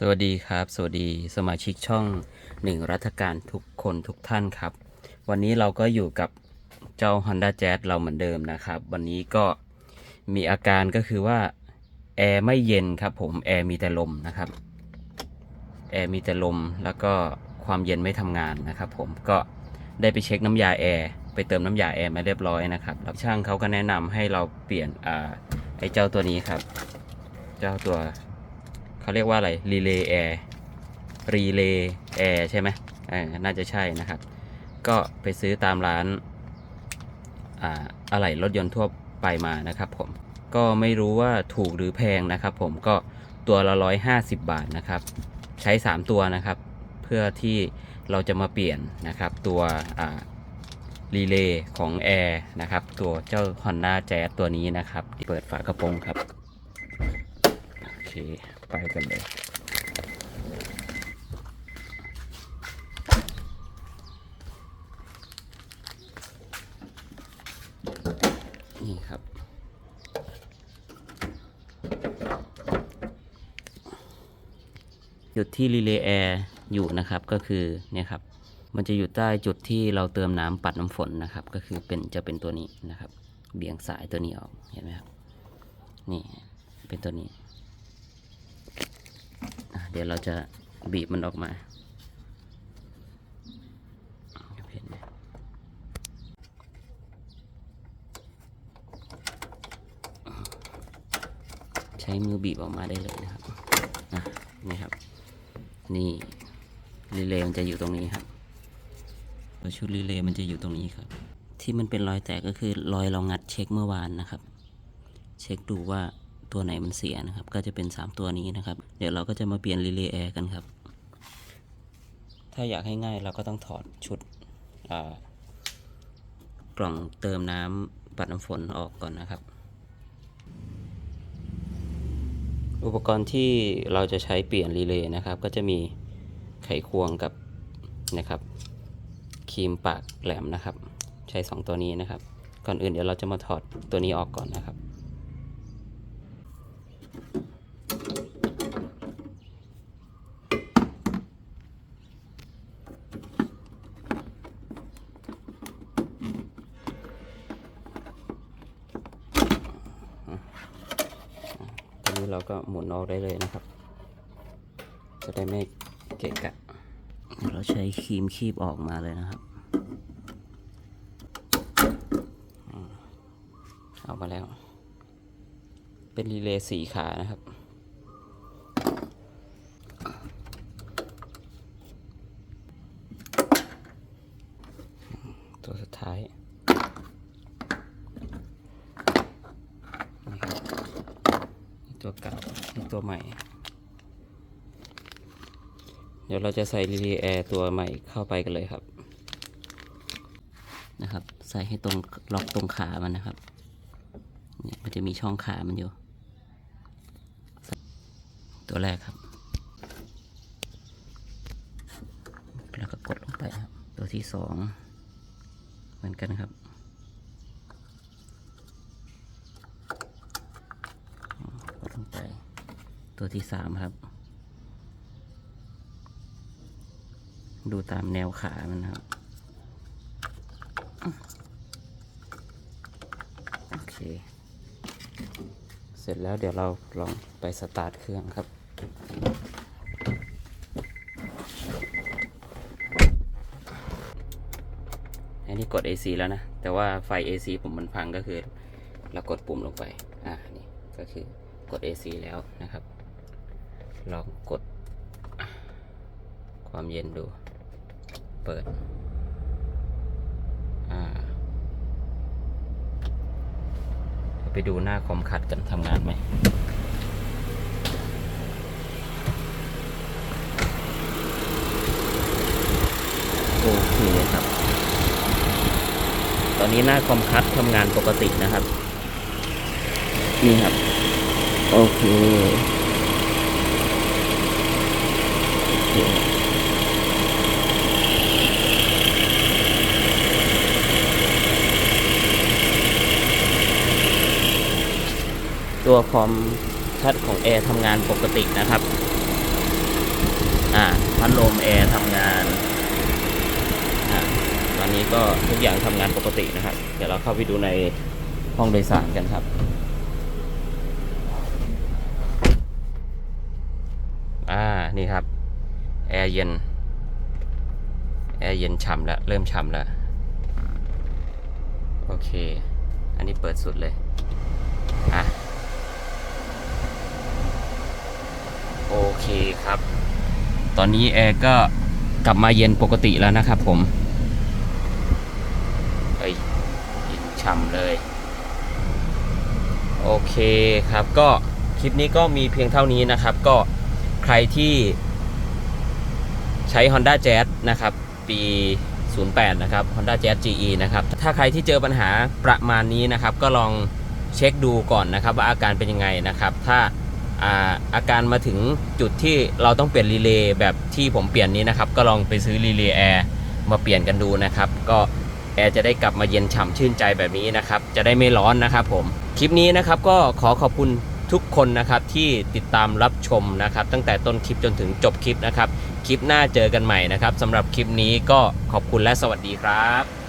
สวัสดีครับ สวัสดีสมาชิกช่องหนึ่งรัฐการทุกคนทุกท่านครับ วันนี้เราก็อยู่กับเจ้า Honda Jazz เราเหมือนเดิมนะครับ วันนี้ก็มีอาการก็คือว่าแอร์ไม่เย็นครับผมแอร์มีแต่ลมนะครับแอร์มีแต่ลมแล้วก็ความเย็นไม่ทำงานนะครับผมก็ได้ไปเช็คน้ำยาแอร์ไปเติมน้ำยาแอร์มาเรียบร้อยนะครับแล้วช่างเขาก็แนะนำให้เราเปลี่ยนอไอ้เจ้าตัวนี้ครับ เจ้าตัว เขาเรียกว่าอะไรรีเลย์แอร์รีเลย์แอร์ใช่ไหมน่าจะใช่นะครับ ก็ไปซื้อตามร้านอะไหล่รถยนต์ทั่วไปมานะครับผมก็ไม่รู้ว่าถูกหรือแพงนะครับ ผมก็ตัวละร้อยห้าสิบบาทนะครับ ใช้ 3 ตัวนะครับ เพื่อที่เราจะมาเปลี่ยนนะครับ ตัวอ่ารีเลย์ของแอร์นะครับ ตัวเจ้า Honda Jazz ตัวนี้นะครับ เปิดฝากระโปรงครับ โอเค ไปกันเลย นี่ครับ จุดที่รีเลย์แอร์อยู่นะครับก็คือเนี่ยครับ มันจะอยู่ใต้จุดที่เราเติมน้ำปัดน้ำฝนนะครับ ก็คือเป็นจะเป็นตัวนี้นะครับ เบี่ยงสายตัวนี้ออกเห็นไหมครับ นี่เป็นตัวนี้ ดี๋ยวเราจะบีบมันออกมาใช้มือบีบออกมาได้เลยนะครับอะนี่ครับ นี่รีเลย์มันจะอยู่ตรงนี้ครับตัวชุดรีเลย์มันจะอยู่ตรงนี้ครับ ที่มันเป็นรอยแตกก็คือรอยเรางัดเช็คเมื่อวานนะครับ เช็คดูว่า ตัวไหนมันเสียนะครับ ก็จะเป็น 3 ตัวนี้นะครับ เดี๋ยวเราก็จะมาเปลี่ยนรีเลย์แอร์กันครับ ถ้าอยากให้ง่ายเราก็ต้องถอดชุดกล่องเติมน้ำปัดน้ำฝนออกก่อนนะครับ อุปกรณ์ที่เราจะใช้เปลี่ยนรีเลย์นะครับ ก็จะมีไขควงกับนะครับครีมปากแหลมนะครับ ใช้ 2 ตัวนี้นะครับ ก่อนอื่นเดี๋ยวเราจะมาถอดตัวนี้ออกก่อนนะครับ นนี้เราก็หมุนออกได้เลยนะครับ จะได้ไม่เกะกะเดี๋ยวเราใช้ครีมคีบออกมาเลยนะครับอืมเอามาแล้ว เป็นรีเลย์สีขานะครับตัวสุดท้าย นี่ครับนี่ตัว เก่าตัวใหม่ เดี๋ยวเราจะใส่รีเลย์แอร์ตัวใหม่เข้าไปกันเลยครับ นะครับ ใส่ให้ตรงล็อกตรงขามันนะครับเนี่ยมันจะมีช่องขามันอยู่ ตัวแรกครับ แล้วก็กดลงไปครับ ตัวที่สองเหมือนกันครับ กดลงไป ตัวที่สามครับ ดูตามแนวขามันครับ โอเค เสร็จแล้วเดี๋ยวเราลองไปสตาร์ทเครื่องครับอันนี้กด AC แล้วนะ แต่ว่าไฟ AC ผมมันพังก็คือ เรากดปุ่มลงไป อ่า นี่ก็คือกด AC แล้วนะครับ ลองกด ความเย็นดู เปิด อ่าเดี๋ยวไปดูหน้าคอมคัดกันทำงานไหมโอเคครับ ตอนนี้หน้าคอมคัดทำงานปกตินะครับ นี่ครับ โอเคโอเค ตัวคอมคัดของแอร์ทำงานปกตินะครับ อ่าพัดลมแอร์ทำงานอ่าตอนนี้ก็ทุกอย่างทำงานปกตินะครับ เดี๋ยวเราเข้าไปดูในห้องโดยสารกันครับ อ่า นี่ครับ แอร์เย็น แอร์เย็นฉ่ำแล้ว เริ่มฉ่ำแล้ว โอเค อันนี้เปิดสุดเลย อะ โอเคครับ ตอนนี้แอร์ก็กลับมาเย็นปกติแล้วนะครับผมเอ้ยเย็นฉ่ำเลย โอเคครับก็คลิปนี้ก็มีเพียงเท่านี้นะครับ ก็ใครที่ใช้ Honda Jazz นะครับ ปี 08 นะครับ Honda Jazz GE นะครับ ถ้าใครที่เจอปัญหาประมาณนี้นะครับ ก็ลองเช็คดูก่อนนะครับ ว่าอาการเป็นยังไงนะครับ ถ้า อาอาการมาถึงจุดที่เราต้องเปลี่ยนรีเลย์แบบที่ผมเปลี่ยนนี้นะครับ ก็ลองไปซื้อรีเลย์แอร์มาเปลี่ยนกันดูนะครับ ก็แอร์จะได้กลับมาเย็นฉ่ำชื่นใจแบบนี้นะครับ จะได้ไม่ร้อนนะครับผม คลิปนี้นะครับก็ขอขอบคุณทุกคนนะครับที่ติดตามรับชมนะครับ ตั้งแต่ต้นคลิปจนถึงจบคลิปนะครับ คลิปหน้าเจอกันใหม่นะครับสำหรับคลิปนี้ก็ขอบคุณและสวัสดีครับ